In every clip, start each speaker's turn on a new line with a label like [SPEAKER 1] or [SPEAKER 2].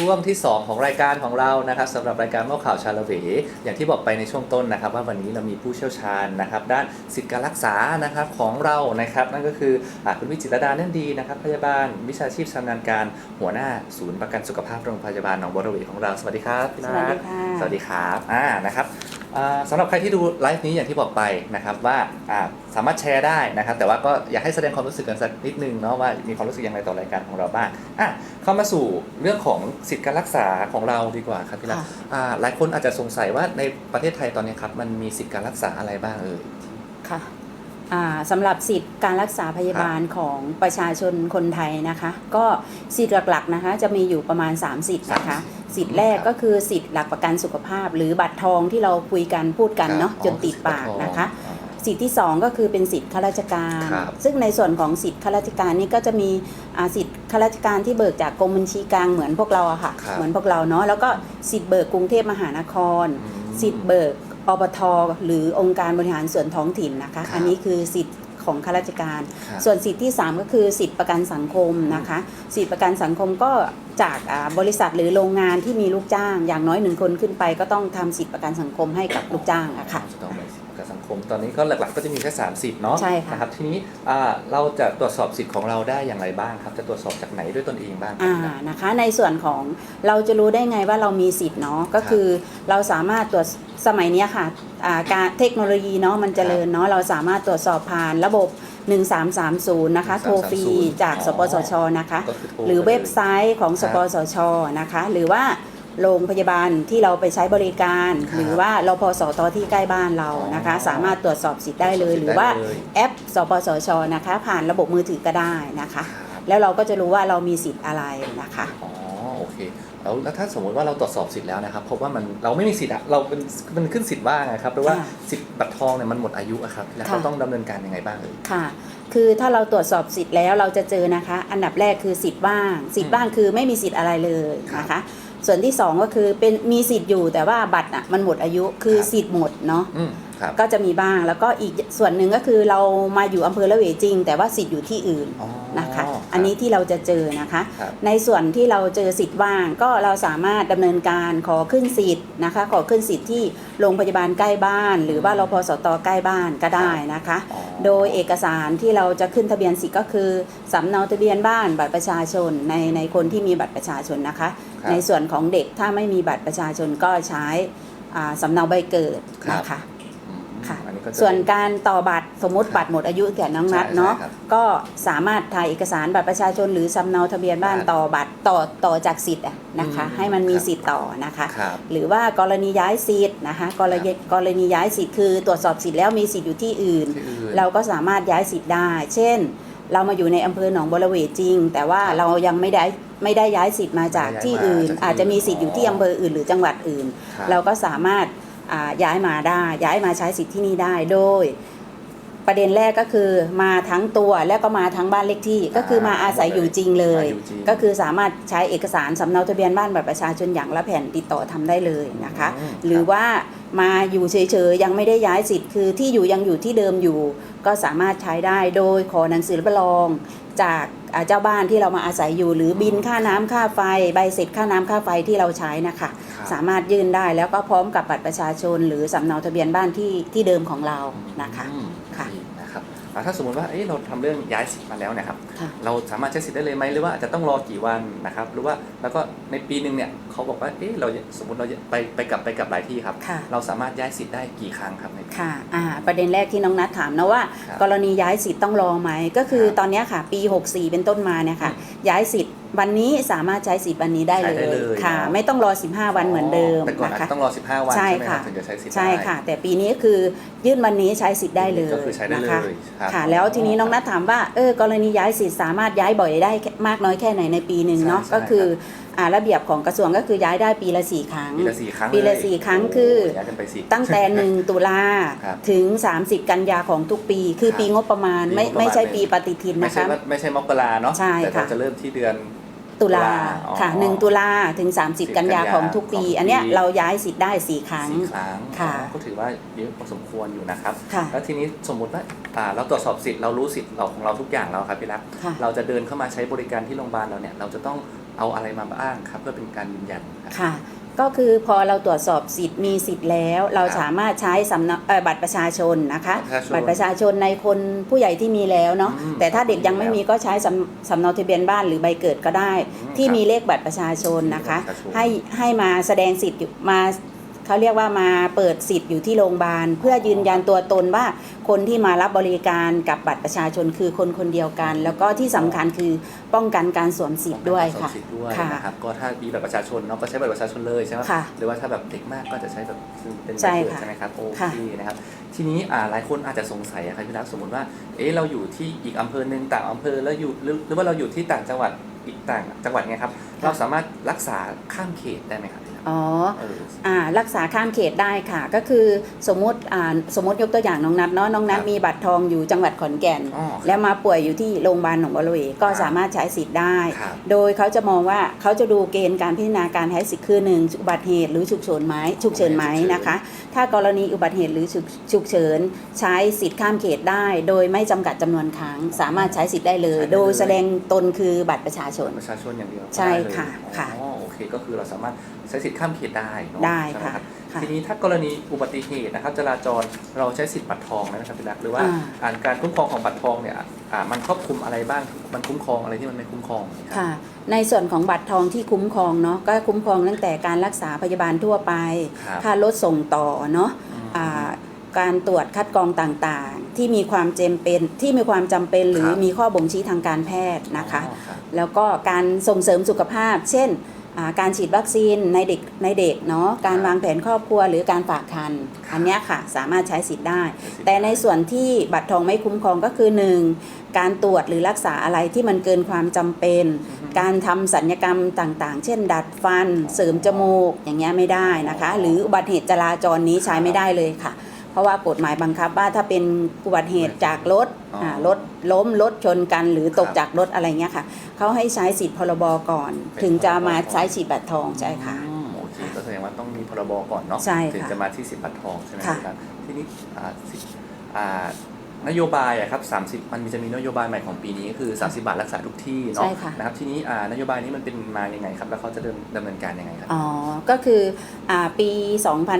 [SPEAKER 1] สู่ช่วงที่ 2 ของรายการของเรานะครับสำหรับรายการเมื่อข่าวชาละเวอย่างที่บอกไปในช่วงต้นนะครับ ว่าวันนี้เรามีผู้เชี่ยวชาญนะครับด้านสิทธิการรักษานะครับของเรานะครับ นั่นก็คืออาคุณวิจิตรดาเนื่องดีนะครับพยาบาลวิชาชีพชำนาญการหัวหน้าศูนย์ประกันสุขภาพโรงพยาบาลหนองบัวระเวของเราสวัสดีครับพี่นัท
[SPEAKER 2] สวัสดีค่ะ
[SPEAKER 1] สวัสดีครับอ่านะครับอ่า สำหรับใครที่ดูไลฟ์นี้อย่างที่บอกไปนะครับว่าอ่าสามารถแชร์ได้นะครับ แต่ว่าก็อยากให้แสดงความรู้สึกกันสักนิดนึงเนาะว่ามีความรู้สึกยังไงต่อรายการของเราบ้างอะเข้ามาสู่เรื่องของสิทธิการรักษาของเราดีกว่าครับพี่รัก
[SPEAKER 2] ค่ะ
[SPEAKER 1] อ่าหลายคนอาจจะสงสัยว่าในประเทศไทยตอนนี้ครับมันมีสิทธิการรักษาอะไรบ้างเอ่ย
[SPEAKER 2] ค่ะอ่า สำหรับสิทธิ์การรักษาพยาบาลของประชาชนคนไทยนะคะ ก็สิทธิ์หลักๆนะคะจะมีอยู่ประมาณ3สิทธิ์นะคะ สิทธิ์แรกก็คือสิทธิ์หลักประกันสุขภาพ หรือบัตรทองที่เราคุยกันพูดกันเนาะ
[SPEAKER 1] ครับ
[SPEAKER 2] จนติดปากนะคะ
[SPEAKER 1] อ๋อ
[SPEAKER 2] สิทธิ์ที่ 2 ก็คือเป็นสิทธิ์ข้าราชการ
[SPEAKER 1] ครับ
[SPEAKER 2] ซึ่งในส่วนของสิทธิ์ข้าราชการนี่ก็จะมีอ่าสิทธิ์ข้าราชการที่เบิกจากกรมบัญชีกลางเหมือนพวกเราอะค่ะ
[SPEAKER 1] ครับ
[SPEAKER 2] เหมือนพวกเราเนาะ แล้วก็สิทธิ์เบิกกรุงเทพมหานคร
[SPEAKER 1] อืม
[SPEAKER 2] สิทธิ์เบิกอบทหรือองค์การบริหารส่วนท้องถิ่นนะคะ
[SPEAKER 1] ครับ
[SPEAKER 2] อันนี้คือสิทธิ์ของข้าราชการ
[SPEAKER 1] ครับ
[SPEAKER 2] ส่วนสิทธิ์ที่ 3 ก็คือสิทธิ์ประกันสังคมนะคะ สิทธิ์ประกันสังคมก็จากอ่าบริษัทหรือโรงงานที่มีลูกจ้าง อย่างน้อยหนึ่งคนขึ้นไปก็ต้องทำสิทธิ์ประกันสังคมให้กับลูกจ้างอะค่ะ
[SPEAKER 1] จะต้องไป มตอนนี้ก็หลักๆ ก็จะมีแค่3สิทธิ์เนาะ
[SPEAKER 2] ใช่ค่ะ
[SPEAKER 1] นะครับทีนี้อ่าเราจะตรวจสอบสิทธิ์ของเราได้อย่างไรบ้างครับ จะตรวจสอบจากไหนด้วยตนเองบ้างครับ
[SPEAKER 2] อ่า
[SPEAKER 1] พี่รัก
[SPEAKER 2] นะคะในส่วนของเราจะรู้ได้ไงว่าเรามีสิทธิ์เนาะก็คือเราสามารถตรวจสมัยเนี้ยค่ะอ่าการเทคโนโลยีเนาะมันเจริญเนาะเราสามารถตรวจสอบผ่านระบบ 1330 นะคะโทรฟรีจากสปสชนะคะ
[SPEAKER 1] ก็คือโท
[SPEAKER 2] หรือเว็บไซต์ของ
[SPEAKER 1] ค
[SPEAKER 2] ส
[SPEAKER 1] รับ
[SPEAKER 2] ปสชนะคะ หรือว่า โรงพยาบาลที่เราไปใช้บริการ
[SPEAKER 1] ครับ
[SPEAKER 2] หรือว่ารพสตที่ใกล้บ้านเรานะคะ
[SPEAKER 1] อ๋อ
[SPEAKER 2] สามารถตรวจสอบสิทธิ์ได้เลย
[SPEAKER 1] ตรวจสอบสิทธิ์
[SPEAKER 2] หรือว่า
[SPEAKER 1] ได้เลย
[SPEAKER 2] แอปสปสชนะคะ ผ่านระบบมือถือก็ได้นะคะ
[SPEAKER 1] ครับ
[SPEAKER 2] แล้วเราก็จะรู้ว่าเรามีสิทธิ์อะไรนะคะ
[SPEAKER 1] อ๋อโอเคแล้วแล้วถ้าสมมติว่าเราตรวจสอบสิทธิ์แล้วนะครับพบว่ามันเราไม่มีสิทธิ์อะเราเป็นมันขึ้นสิทธิ์ว่าไงครับหรือว่า
[SPEAKER 2] ค่ะ
[SPEAKER 1] สิทธิ์บัตรทองเนี่ยมันหมดอายุอะครับแล้ว
[SPEAKER 2] ค่ะ
[SPEAKER 1] เราต้องดำเนินการยังไงบ้างเอ่ย
[SPEAKER 2] ค่ะ คือถ้าเราตรวจสอบสิทธิ์แล้วเราจะเจอนะคะ อันดับแรกคือสิทธิ์ว่าง สิทธิ์ว่างคือไม่มีสิทธิ์อะไรเลยนะคะ ส่วนที่สองก็คือเป็นมีสิทธิ์อยู่แต่ว่าบัตรอะมันหมดอายุคือ
[SPEAKER 1] ครับ
[SPEAKER 2] สิทธิ์หมดเนาะ
[SPEAKER 1] อืม ครับ
[SPEAKER 2] ก็จะมีบ้างแล้วก็อีกส่วนหนึ่งก็คือเรามาอยู่อำเภอละเวจริง แต่ว่าสิทธิ์อยู่ที่อื่น
[SPEAKER 1] อ๋อ
[SPEAKER 2] นะคะ
[SPEAKER 1] ครับ
[SPEAKER 2] อันนี้ที่เราจะเจอนะคะ
[SPEAKER 1] ครับ
[SPEAKER 2] ในส่วนที่เราเจอสิทธิ์ว่างก็เราสามารถดำเนินการขอขึ้นสิทธิ์นะคะ ขอขึ้นสิทธิ์ที่โรงพยาบาลใกล้บ้าน หรือว่ารพสตใกล้บ้านก็ได้นะคะ
[SPEAKER 1] อ๋อ
[SPEAKER 2] โดยเอกสารที่เราจะขึ้นทะเบียนสิทธิ์ก็คือสำเนาทะเบียนบ้านบัตรประชาชนในในคนที่มีบัตรประชาชนนะคะ
[SPEAKER 1] ครับ
[SPEAKER 2] ในส่วนของเด็กถ้าไม่มีบัตรประชาชนก็ใช้อ่าสำเนาใบเกิดนะคะ
[SPEAKER 1] อืม
[SPEAKER 2] ค่ะ
[SPEAKER 1] อันนี้ ก็จะ
[SPEAKER 2] ส่วนการต่อบัตรสมมติบัตรหมดอายุแก่น้องนัด
[SPEAKER 1] ใช่
[SPEAKER 2] เนาะ
[SPEAKER 1] ใช่ครับ
[SPEAKER 2] ก็สามารถถ่ายเอกสารบัตรประชาชนหรือสำเนาทะเบียนบ้าน
[SPEAKER 1] ครับ
[SPEAKER 2] ต่อบัตรต่อต่อจากสิทธิ์อะนะคะ
[SPEAKER 1] อืม
[SPEAKER 2] ให้มันมี
[SPEAKER 1] ครับ
[SPEAKER 2] สิทธิ์ต่อนะคะ
[SPEAKER 1] ครับ
[SPEAKER 2] หรือว่ากรณีย้ายสิทธิ์นะคะกรณีกรณีย้ายสิทธิ์คือตรวจสอบสิทธิ์แล้วมีสิทธิ์อยู่ที่อื่น
[SPEAKER 1] ที่อื่น
[SPEAKER 2] เราก็สามารถย้ายสิทธิ์ได้ เช่น เรามาอยู่ในอำเภอหนองบัวระเวจริง แต่ว่า
[SPEAKER 1] ครับ
[SPEAKER 2] เรายังไม่ได้ไม่ได้ย้ายสิทธิ์มาจาก
[SPEAKER 1] ไม่ได้
[SPEAKER 2] ที่
[SPEAKER 1] ย้ายมา
[SPEAKER 2] อื่น
[SPEAKER 1] จากที่
[SPEAKER 2] อาจจะมีสิทธิ์อยู่ที่
[SPEAKER 1] อ๋อ
[SPEAKER 2] อำเภออื่นหรือจังหวัดอื่น
[SPEAKER 1] ครับ
[SPEAKER 2] เราก็สามารถอ่า ย้ายมาได้ย้ายมาใช้สิทธิ์ที่นี่ได้โดย ประเด็นแรกก็คือมาทั้งตัวแล้วก็มาทั้งบ้านเลขที่ ก็คือมาอาศัยอยู่จริงเลย
[SPEAKER 1] มาอยู่จริง
[SPEAKER 2] ก็คือสามารถใช้เอกสารสำเนาทะเบียนบ้านบัตรประชาชนอย่างละแผ่นติดต่อทำได้เลยนะคะ
[SPEAKER 1] อืม
[SPEAKER 2] หรือว่ามาอยู่เฉยๆยังไม่ได้ย้ายสิทธิ์คือที่อยู่ยังอยู่ที่เดิมอยู่ ก็สามารถใช้ได้โดยขอหนังสือรับรอง จากอ่า เจ้าบ้านที่เรามาอาศัยอยู่ หรือบินค่าน้ำค่าไฟ ใบเสร็จค่าน้ำค่าไฟที่เราใช้นะคะ
[SPEAKER 1] ครับ
[SPEAKER 2] สามารถยื่นได้แล้วก็พร้อมกับบัตรประชาชน หรือสำเนาทะเบียนบ้านที่ที่เดิมของเรานะคะ
[SPEAKER 1] อืม
[SPEAKER 2] ค่ะ
[SPEAKER 1] ดีนะครับอ่าถ้าสมมติว่าเอ้ยเราทำเรื่องย้ายสิทธิ์มาแล้วเนะครับ
[SPEAKER 2] ค่ะ
[SPEAKER 1] เราสามารถใช้สิทธิ์ได้เลยไหมหรือว่าอาจจะต้องรอกี่วันนะครับหรือว่าแล้วก็ในปีหนึ่งเนี่ยเขาบอกว่าเอ๊ะเราสมมติเราไปไปกลับไปกลับหลายที่ครับ
[SPEAKER 2] ค่ะ
[SPEAKER 1] เราสามารถย้ายสิทธิ์ได้กี่ครั้งครับในปี
[SPEAKER 2] ค่ะอ่าประเด็นแรกที่น้องนัทถามนะว่า
[SPEAKER 1] ครับ
[SPEAKER 2] กรณีย้ายสิทธิ์ต้องรอไหม ก็คือ
[SPEAKER 1] ครับ
[SPEAKER 2] ตอนเนี้ยค่ะ ปี 64 เป็นต้นมาเนี่ยค่ะ
[SPEAKER 1] อืม
[SPEAKER 2] ย้ายสิทธิ์วันนี้สามารถใช้สิทธิ์วันนี้ได้เล
[SPEAKER 1] ใช้ได้
[SPEAKER 2] ย
[SPEAKER 1] เลย
[SPEAKER 2] ค่ะ
[SPEAKER 1] เนอะ
[SPEAKER 2] ไม่ต้องรอ 15 วันเหมือนเดิม
[SPEAKER 1] แต่ก่อนอาจ
[SPEAKER 2] นะคะ
[SPEAKER 1] จะต้องรอ 15 วัน
[SPEAKER 2] ใช่
[SPEAKER 1] ใช่ไหมครั
[SPEAKER 2] ค่ะ
[SPEAKER 1] บถึงจะใช้สิทธิ์
[SPEAKER 2] ใช่
[SPEAKER 1] ได้
[SPEAKER 2] ค่ะ แต่ปีนี้คือยื่นวันนี้ใช้สิทธิ์ได้เลย
[SPEAKER 1] ก็คือใช้ได้
[SPEAKER 2] นะ
[SPEAKER 1] เลย
[SPEAKER 2] คะ
[SPEAKER 1] ครับ
[SPEAKER 2] ค่ะแล้วทีนี้น้องนัทถามว่าเออกรณีย้ายสิทธิ์สามารถย้ายบ่อยได้มากน้อยแค่ไหนในปีหนึ่งเนาะ
[SPEAKER 1] ใช่ใช่
[SPEAKER 2] ก็คืออ่าระเบียบของกระทรวงก็คือย้ายได้ปีละสี่ครั้ง
[SPEAKER 1] ปีละสี่ครั้ง
[SPEAKER 2] ปีละ
[SPEAKER 1] เย
[SPEAKER 2] สี่ครั้งคือ
[SPEAKER 1] โย้ายกันไปสี่
[SPEAKER 2] ตั้งแต่1ตุลา
[SPEAKER 1] ครับ
[SPEAKER 2] ถึง 30 กันยาของทุกปี คือ
[SPEAKER 1] ครับ
[SPEAKER 2] ปีงบประมาณไม่
[SPEAKER 1] ปีงบประมาณ
[SPEAKER 2] ไม่ใช่
[SPEAKER 1] เลย
[SPEAKER 2] ปีปฏิทิน
[SPEAKER 1] ไม่
[SPEAKER 2] นะ
[SPEAKER 1] ใช่
[SPEAKER 2] คะ
[SPEAKER 1] ว่าไม่ใช่มกราเนาะ
[SPEAKER 2] ใช่
[SPEAKER 1] แต่เรา
[SPEAKER 2] ค่ะ
[SPEAKER 1] จะเริ่มที่เดือน
[SPEAKER 2] ตุลา
[SPEAKER 1] อ๋อ
[SPEAKER 2] ค่ะ1ตุลาถึง 30 กันยาของทุกปี
[SPEAKER 1] ของทุกปี
[SPEAKER 2] อันเนี้ยเราย้ายสิทธิ์ได้ 4 ครั้ง
[SPEAKER 1] สี่ครั้ง
[SPEAKER 2] ค่ะ
[SPEAKER 1] อ๋อก็ถือว่าเยอะพอสมควรอยู่นะครับ
[SPEAKER 2] ค่ะ
[SPEAKER 1] แล้วทีนี้สมมุติว่าอ่าเราตรวจสอบสิทธิ์เรารู้สิทธิ์เราของเราทุกอย่างแล้วครับพี่รัก
[SPEAKER 2] ค่ะ
[SPEAKER 1] เราจะเดินเข้ามาใช้บริการที่โรงพยาบาลเราเนี่ยเราจะต้องเอาอะไรมาบ้างครับ เพื่อเป็นการยืนยันครับ
[SPEAKER 2] ค่ะ ก็คือพอเราตรวจสอบสิทธิ์มีสิทธิ์แล้ว เรา
[SPEAKER 1] ครับ
[SPEAKER 2] สามารถใช้สำเนาเอ่อบัตรประชาชนนะคะ
[SPEAKER 1] บั
[SPEAKER 2] บั
[SPEAKER 1] ต
[SPEAKER 2] ต
[SPEAKER 1] ร
[SPEAKER 2] ร
[SPEAKER 1] ป
[SPEAKER 2] ประระ
[SPEAKER 1] ชา
[SPEAKER 2] ชา
[SPEAKER 1] ช
[SPEAKER 2] ชนในคนผู้ใหญ่ที่มีแล้วเนาะ
[SPEAKER 1] อืม
[SPEAKER 2] แต่ถ้าเด็กยังไม่มีก็ใช้สำสำเนาทะเบียนบ้านหรือใบเกิดก็ได้
[SPEAKER 1] อืม
[SPEAKER 2] ที่
[SPEAKER 1] ครับ
[SPEAKER 2] มีเลขบัตรประชาชนนะคะ
[SPEAKER 1] เลขบัตรประชาชน
[SPEAKER 2] ให้ให้มาแสดงสิทธิ์อยู่มา เขาเรียกว่ามาเปิดสิทธิ์อยู่ที่โรงพยาบาล เพื่อยืนยันตัวตนว่าคนที่มารับบริการกับบัตรประชาชนคือคนคนเดียวกัน แล้วก็ที่สำคัญคือป้องกันการสวมสิทธิ์ด้วย
[SPEAKER 1] ป้องกันการสวม
[SPEAKER 2] ค่ะ
[SPEAKER 1] สิทธิ์ด้วย
[SPEAKER 2] ค่ะ
[SPEAKER 1] นะครับก็ถ้ามีบัตรประชาชนเนาะก็ใช้บัตรประชาชนเลยใช่ไหม
[SPEAKER 2] ค่ะ
[SPEAKER 1] หรือว่าถ้าแบบเด็กมากก็จะใช้แบบซึ่งเป็น
[SPEAKER 2] ใช่
[SPEAKER 1] ใบเกิด
[SPEAKER 2] ค่ะ
[SPEAKER 1] ใช่ไหมครับโอ
[SPEAKER 2] ค่ะ
[SPEAKER 1] เคนะครับทีนี้อ่าหลายคนอาจจะสงสัยอะครับพี่รักสมมติว่าเอ๊ะเราอยู่ที่อีกอำเภอหนึ่งต่างอำเภอแล้วอยู่หรือหรือว่าเราอยู่ที่ต่างจังหวัดอีกต่างจังหวัดไงครับเราสามารถรักษาข้ามเขตได้ไหมครับพี่รัก
[SPEAKER 2] อ๋อ
[SPEAKER 1] เออ
[SPEAKER 2] อ่ารักษาข้ามเขตได้ค่ะ ก็คือสมมติอ่าสมมติยกตัวอย่างน้องนัดเนาะน้องนัด
[SPEAKER 1] ครับ
[SPEAKER 2] มีบัตรทองอยู่จังหวัดขอนแก่น
[SPEAKER 1] อ๋อครับ
[SPEAKER 2] แล้วมาป่วยอยู่ที่โรงพยาบาลหนองบัวระเวก็
[SPEAKER 1] ครับ
[SPEAKER 2] สามารถใช้สิทธิ์ได้
[SPEAKER 1] ครับ
[SPEAKER 2] โดยเขาจะมองว่าเขาจะดูเกณฑ์การพิจารณาการใช้สิทธิ์คือหนึ่งอุบัติเหตุหรือฉุกเฉินไหมฉุกเฉินไหมนะคะ ถ้ากรณีอุบัติเหตุหรือฉุกฉุกเฉินใช้สิทธิ์ข้ามเขตได้ โดยไม่จำกัดจำนวนครั้ง สามารถใช้สิทธิ์ได้เลย
[SPEAKER 1] ใช้ได้เลย
[SPEAKER 2] โดยแสดงตนคือบัตรประชาชน
[SPEAKER 1] ประชาชนอย่างเดียว
[SPEAKER 2] ใช่
[SPEAKER 1] ได้เลย
[SPEAKER 2] ค่ะค่ะ
[SPEAKER 1] อ๋อโอเคก็คือเราสามารถใช้สิทธิ์ข้ามเขตได้เนอะ
[SPEAKER 2] ได้
[SPEAKER 1] ใช่ไหม
[SPEAKER 2] ค่ะ
[SPEAKER 1] รับ
[SPEAKER 2] ค่ะ
[SPEAKER 1] ทีนี้ถ้ากรณีอุบัติเหตุนะครับจราจรเราใช้สิทธิ์บัตรทองนะครับพี่รักหรือว่า
[SPEAKER 2] อ่า
[SPEAKER 1] อ่านการคุ้มครองของบัตรทองเนี่ยอ่ามันครอบคลุมอะไรบ้างมันคุ้มครองอะไรที่มันไม่คุ้มครองรับ
[SPEAKER 2] ค่ะ ในส่วนของบัตรทองที่คุ้มครองเนาะก็คุ้มครองตั้งแต่การรักษาพยาบาลทั่วไป
[SPEAKER 1] ครับ
[SPEAKER 2] ค่ารถส่งต่อเนาะ
[SPEAKER 1] อืม
[SPEAKER 2] อ่าการตรวจคัดกรองต่างๆ ที่มีความจำเป็นที่มีความจำเป็นหรือ
[SPEAKER 1] ครับ
[SPEAKER 2] มีข้อบ่งชี้ทางการแพทย์นะคะ
[SPEAKER 1] อ๋อรับ
[SPEAKER 2] แล้วก็การส่งเสริมสุขภาพ เช่นอ่า การฉีดวัคซีนในเด็กในเด็กเนาะการ
[SPEAKER 1] ครับ
[SPEAKER 2] วางแผนครอบครัวหรือการฝากคัน
[SPEAKER 1] ครับ
[SPEAKER 2] อันเนี้ยค่ะสามารถใช้สิทธิ์ได้
[SPEAKER 1] ใช้สิทธิ์
[SPEAKER 2] แต่ใน
[SPEAKER 1] ได้
[SPEAKER 2] ส่วนที่บัตรทองไม่คุ้มครองก็คือ 1. การตรวจหรือรักษาอะไรที่มันเกินความจำเป็น
[SPEAKER 1] อือฮึ
[SPEAKER 2] การทำสัญญกรรมต่างๆ เช่น ดัดฟัน เสริมจมูกอย่างเงี้ยไม่ได้นะคะ หรืออุบัติเหตุจราจรนี้ใช้ไม่ได้เลยค่ะ เพราะว่ากฎหมายบังคับว่าถ้าเป็นอุบัติเหตุจากรถ
[SPEAKER 1] อ๋ออ่า
[SPEAKER 2] รถล้มรถชนกัน หรือตก
[SPEAKER 1] ครับ
[SPEAKER 2] จากรถอะไรเงี้ยค่ะเขาให้ใช้สิทธิ์พรบก่อน
[SPEAKER 1] เป็น
[SPEAKER 2] ถึงจะ
[SPEAKER 1] พรบ
[SPEAKER 2] มา
[SPEAKER 1] ก่อน
[SPEAKER 2] ใช้สิทธิ์บัตรทองใช่ค่ะ
[SPEAKER 1] อืมโอเคก็แสดงว่าต้องมีพรบก่อนเนาะ
[SPEAKER 2] ใช่ค่ะ
[SPEAKER 1] ถึงจะมาที่สิทธิ์บัตรทองใช่ไหม
[SPEAKER 2] ค่ะ
[SPEAKER 1] ครับทีนี้อ่าสิอ่า นโยบายอะครับ30มันมีจะมีนโยบายใหม่ของปีนี้ก็คือ 30 บาทรักษาทุกที่เนาะ
[SPEAKER 2] ใช่ค่ะ
[SPEAKER 1] นะครับทีนี้อ่านโยบายนี้มันเป็นมายังไงครับ แล้วเขาจะเดินดำเนินการยังไงครับ
[SPEAKER 2] อ๋อ ก็คืออ่าปี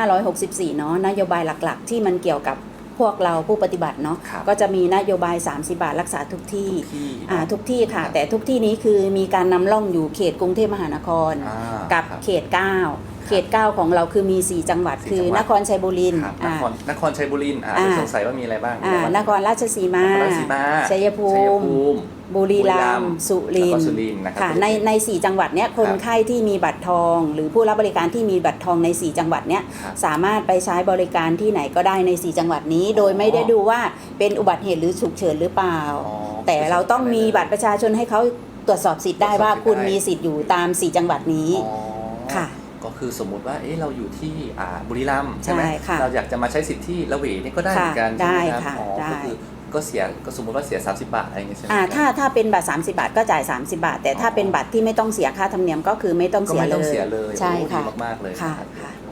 [SPEAKER 2] 2564 เนาะนโยบายหลักๆ ที่มันเกี่ยวกับพวกเราผู้ปฏิบัติเนาะ
[SPEAKER 1] ครับ
[SPEAKER 2] ก็จะมีนโยบาย 30 บาทรักษาทุกที่
[SPEAKER 1] ที่
[SPEAKER 2] อ่า
[SPEAKER 1] เนาะ
[SPEAKER 2] ทุกที่ค่ะ
[SPEAKER 1] ครับ
[SPEAKER 2] แต่ทุกที่นี้คือมีการนำร่องอยู่เขตกรุงเทพมหานคร
[SPEAKER 1] อ่า
[SPEAKER 2] กับ
[SPEAKER 1] ครับ
[SPEAKER 2] เขต 9 เขต9ของเราคือมี 4 จังหวัด
[SPEAKER 1] สี่
[SPEAKER 2] คือ
[SPEAKER 1] จังหวัด
[SPEAKER 2] นครชัยบุรี
[SPEAKER 1] ครับน
[SPEAKER 2] อ่า
[SPEAKER 1] ครนครชัยบุรีอ่า
[SPEAKER 2] อ่า
[SPEAKER 1] จะสงสัยว่ามีอะไรบ้าง
[SPEAKER 2] อ่า
[SPEAKER 1] มีอะไร
[SPEAKER 2] น
[SPEAKER 1] บ้าง
[SPEAKER 2] ครราชสีมาน
[SPEAKER 1] ครราชสีมา
[SPEAKER 2] ชัยภู
[SPEAKER 1] ชัย
[SPEAKER 2] มิ
[SPEAKER 1] ภูมิ
[SPEAKER 2] บุรีรัมย์สุรินท
[SPEAKER 1] แล้วก็
[SPEAKER 2] ร์
[SPEAKER 1] สุรินทร์นะครับ
[SPEAKER 2] ค่ะในใน4จังหวัดเนี้ยคนไข้ที่มีบัตรทอง หรือผู้รับบริการที่มีบัตรทองใน 4 จังหวัดเนี้ย
[SPEAKER 1] ครับ
[SPEAKER 2] สามารถไปใช้บริการที่ไหนก็ได้ใน 4 จังหวัดนี้ โดยไม่ได้ดูว่าเป็นอุบัติเหตุหรือฉุกเฉินหรือเปล่า
[SPEAKER 1] อ๋อ
[SPEAKER 2] แต่เราต้องมีบัตรประชาชนให้เขาตรวจสอบสิทธิ์ได้
[SPEAKER 1] ตรวจสอบ
[SPEAKER 2] ว่า
[SPEAKER 1] สิทธิ์
[SPEAKER 2] คุณ
[SPEAKER 1] ได้
[SPEAKER 2] มีสิทธิ์อยู่ตาม 4 จังหวัดนี้
[SPEAKER 1] อ๋อ
[SPEAKER 2] ค่ะ
[SPEAKER 1] ก็ คือสมมุติว่าเอ๊ะเราอยู่ที่อ่าบุรีรัมย์ใช่ไหม
[SPEAKER 2] ใช่ค่ะ
[SPEAKER 1] เราอยากจะมาใช้สิทธิ์ที่ละเวนี่ก็ได้เหมือนกัน
[SPEAKER 2] ค่ะ
[SPEAKER 1] ใช่ไหมครับ
[SPEAKER 2] ได้ค่ะ
[SPEAKER 1] อ๋อ
[SPEAKER 2] ได้
[SPEAKER 1] ก็คือก็เสียก็สมมติว่าเสีย 30 บาทอะไรอย่างเงี้ยใช่ไหม
[SPEAKER 2] อ่า
[SPEAKER 1] ครับ
[SPEAKER 2] ถ้าถ้าเป็นบัตร 30 บาทก็จ่าย 30 บาท แต่ถ้า
[SPEAKER 1] อ๋อ
[SPEAKER 2] เป็นบัตรที่ไม่ต้องเสียค่าธรรมเนียมก็คือไม่ต้อง
[SPEAKER 1] ก็
[SPEAKER 2] เสีย
[SPEAKER 1] ไม่
[SPEAKER 2] เล
[SPEAKER 1] ต้อง
[SPEAKER 2] ย
[SPEAKER 1] เสียเลย
[SPEAKER 2] ใช่
[SPEAKER 1] โอ้
[SPEAKER 2] ค่ะ
[SPEAKER 1] ดีมากๆเลย
[SPEAKER 2] ค่ะ
[SPEAKER 1] รับ
[SPEAKER 2] ค่ะ
[SPEAKER 1] โอ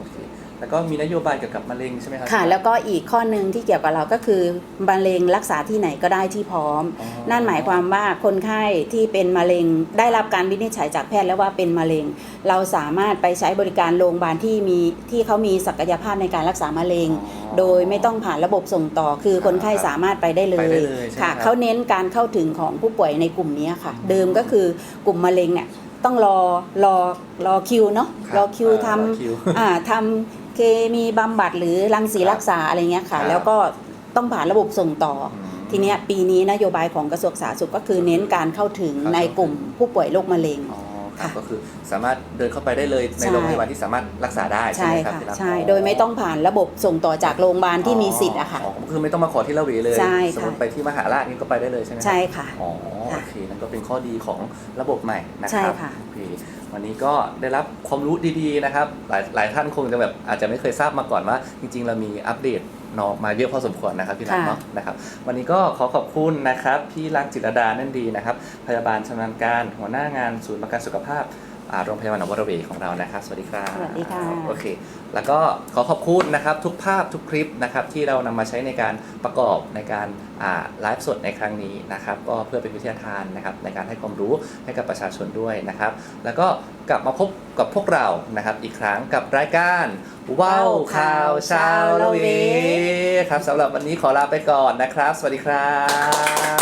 [SPEAKER 1] เค แล้วก็มีนโยบายเกี่ยวกับมะเร็งใช่ไหมครั
[SPEAKER 2] ค่ะ แล้วก็อีกข้อหนึ่งที่เกี่ยวกับเราก็คือมะเร็งรักษาที่ไหนก็ได้ที่พร้อม
[SPEAKER 1] อ๋อ
[SPEAKER 2] นั่นหมายความว่าคนไข้ที่เป็นมะเร็งได้รับการวินิจฉัยจากแพทย์แล้วว่าเป็นมะเร็ง เราสามารถไปใช้บริการโรงพยาบาลที่มีที่เขามีศักยภาพในการรักษามะเร็ง
[SPEAKER 1] อ๋อ
[SPEAKER 2] โดยไม่ต้องผ่านระบบส่งต่อ คือคนไข้สามารถไปได้เล
[SPEAKER 1] ไป
[SPEAKER 2] ย
[SPEAKER 1] ได้เลยใช่ไหม
[SPEAKER 2] ค่ะ
[SPEAKER 1] ครับ
[SPEAKER 2] เขาเน้นการเข้าถึงของผู้ป่วยในกลุ่มนี้ค่ะ เดิมก็คือกลุ่มมะเร็งเนี่ยต้องรอรอรอคิวเนาะ
[SPEAKER 1] ครับ
[SPEAKER 2] รอคิว
[SPEAKER 1] เออ
[SPEAKER 2] ท
[SPEAKER 1] รอคิวำ
[SPEAKER 2] อ่าทำเค มีบำบัดหรือรังสี
[SPEAKER 1] ครับ
[SPEAKER 2] รักษาอะไรเงี้ย
[SPEAKER 1] ครั
[SPEAKER 2] ค่ะ
[SPEAKER 1] บ
[SPEAKER 2] แล้วก็ต้องผ่านระบบส่งต่ออ
[SPEAKER 1] อืม
[SPEAKER 2] ทีเนี้ยปีนี้นโยบายของกระทรวงสาธารณสุขก็คือเน้นการเข้าถึง
[SPEAKER 1] เข้าถึง
[SPEAKER 2] ในกลุ่มผู้ป่วยโรคมะเร็ง
[SPEAKER 1] อ๋อ ครับ
[SPEAKER 2] ค่ะ
[SPEAKER 1] ก็คือสามารถเดินเข้าไปได้เลยใน
[SPEAKER 2] ใช่
[SPEAKER 1] โรงพยาบาลที่สามารถรักษาได้ใช่
[SPEAKER 2] ใช่
[SPEAKER 1] ไหมครับ
[SPEAKER 2] ค่ะ
[SPEAKER 1] ที่รับ
[SPEAKER 2] ใช่
[SPEAKER 1] อ๋อ
[SPEAKER 2] โดยไม่ต้องผ่านระบบส่งต่อจากโรงพยาบาลที่มีสิทธิ์อะค่ะ
[SPEAKER 1] อ๋อคือไม่ต้องมาขอที่ละเวเลย
[SPEAKER 2] ใช่
[SPEAKER 1] สม
[SPEAKER 2] ค่ะ
[SPEAKER 1] มติไปที่มหาราชนี่ก็ไปได้เลยใช่ไหมครับ
[SPEAKER 2] ใช่ค่ะ
[SPEAKER 1] อ๋อ
[SPEAKER 2] ค่ะ
[SPEAKER 1] โอเคนั่นก็เป็นข้อดีของระบบใหม่นะค
[SPEAKER 2] ใช่
[SPEAKER 1] รับ
[SPEAKER 2] ค่ะ
[SPEAKER 1] โอเควันนี้ก็ได้รับความรู้ดีๆนะครับ หลายหลายท่านคงจะแบบอาจจะไม่เคยทราบมาก่อนว่า จริงๆ เรามีอัปเดต นอกมาเยอะพอสมควรนะครับพี่รัก
[SPEAKER 2] ค่ะ
[SPEAKER 1] เนาะนะครับ วันนี้ก็ขอขอบคุณนะครับพี่รักจิตรดานั่นดีนะครับ พยาบาลชำนาญการหัวหน้างานศูนย์ประกันสุขภาพ อ่าโรงพยาบาลหนองบัวระเวของเรานะครับ สวัสดีครับ
[SPEAKER 2] สวัสดีค่ะ
[SPEAKER 1] โอเค แล้วก็ขอขอบคุณนะครับทุกภาพทุกคลิปนะครับที่เรานำมาใช้ในการประกอบในการอ่าไลฟ์สดในครั้งนี้นะครับ ก็เพื่อเป็นวิทยาทานนะครับในการให้ความรู้ให้กับประชาชนด้วยนะครับ แล้วก็กลับมาพบกับพวกเรานะครับ อีกครั้งกับรายการว้าวข่าวชาวละเวครับสำหรับวันนี้ขอลาไปก่อนนะครับ สวัสดีครับ